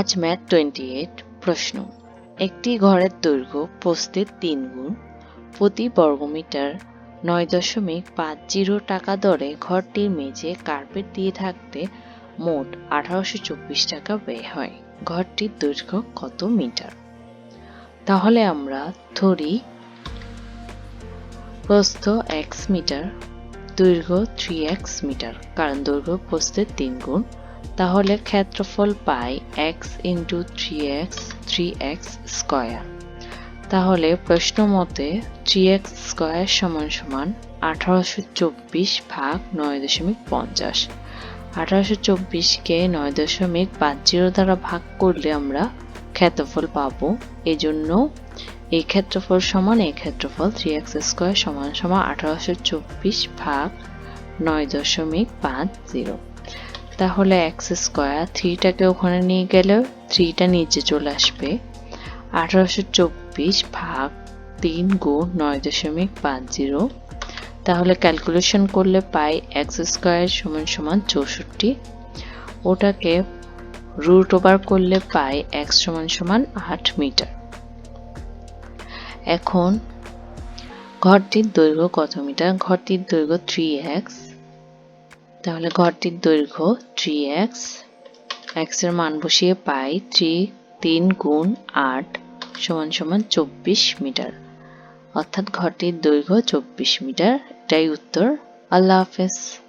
আজ math twenty eight প্রশ্ন। একটি ঘরের দৈর্ঘ্য প্রস্থের তিন গুণ, প্রতি বর্গমিটার নয় দশমিক পাঁচ জিরো টাকা দরে ঘরটির মেঝে কার্পেট দিয়ে থাকতে মোট আঠারোশো চব্বিশ টাকা ব্যয় হয়। ঘরটির দৈর্ঘ্য কত মিটার? তাহলে আমরা ধরি প্রস্থ এক্স মিটার, দৈর্ঘ্য থ্রি এক্স মিটার, কারণ দৈর্ঘ্য প্রস্থের তিন গুণ তাহলে ক্ষেত্রফল পাই x into three x three x square তাহলে প্রশ্ন মতে থ্রি এক্স স্কোয়ার সমান সমান আঠারোশো চব্বিশ ভাগ নয় দশমিক পঞ্চাশ। আঠারোশো চব্বিশকে নয় দশমিক পাঁচ জিরো দ্বারা ভাগ করলে আমরা ক্ষেত্রফল পাবো। এজন্য এই ক্ষেত্রফল সমান এই ক্ষেত্রফল থ্রি এক্স স্কোয়ার সমান সমান আঠারোশো চব্বিশ ভাগ নয় দশমিক পাঁচ জিরো। তাহলে এক্স স্কোয়ার থ্রিটাকে ওখানে নিয়ে গেলেও থ্রিটা নিচে চলে আসবে। আঠারোশো চব্বিশ ভাগ তিন গুণ নয় দশমিক পাঁচ জিরো। তাহলে ক্যালকুলেশন করলে পাই এক্স স্কোয়ার সমান সমান চৌষট্টি। ওটাকে রুট ওভার করলে পাই এক্স সমান সমান আট মিটার। এখন ঘরটির দৈর্ঘ্য কত মিটার? ঘরটির দৈর্ঘ্য থ্রি এক্স তাহলে ঘরটির দৈর্ঘ্য থ্রি এক্স এক্সের মান বসিয়ে পাই থ্রি তিন গুণ আট সমান সমান চব্বিশ মিটার। অর্থাৎ ঘরটির দৈর্ঘ্য চব্বিশ মিটার। এটাই উত্তর। আল্লাহ হাফেজ।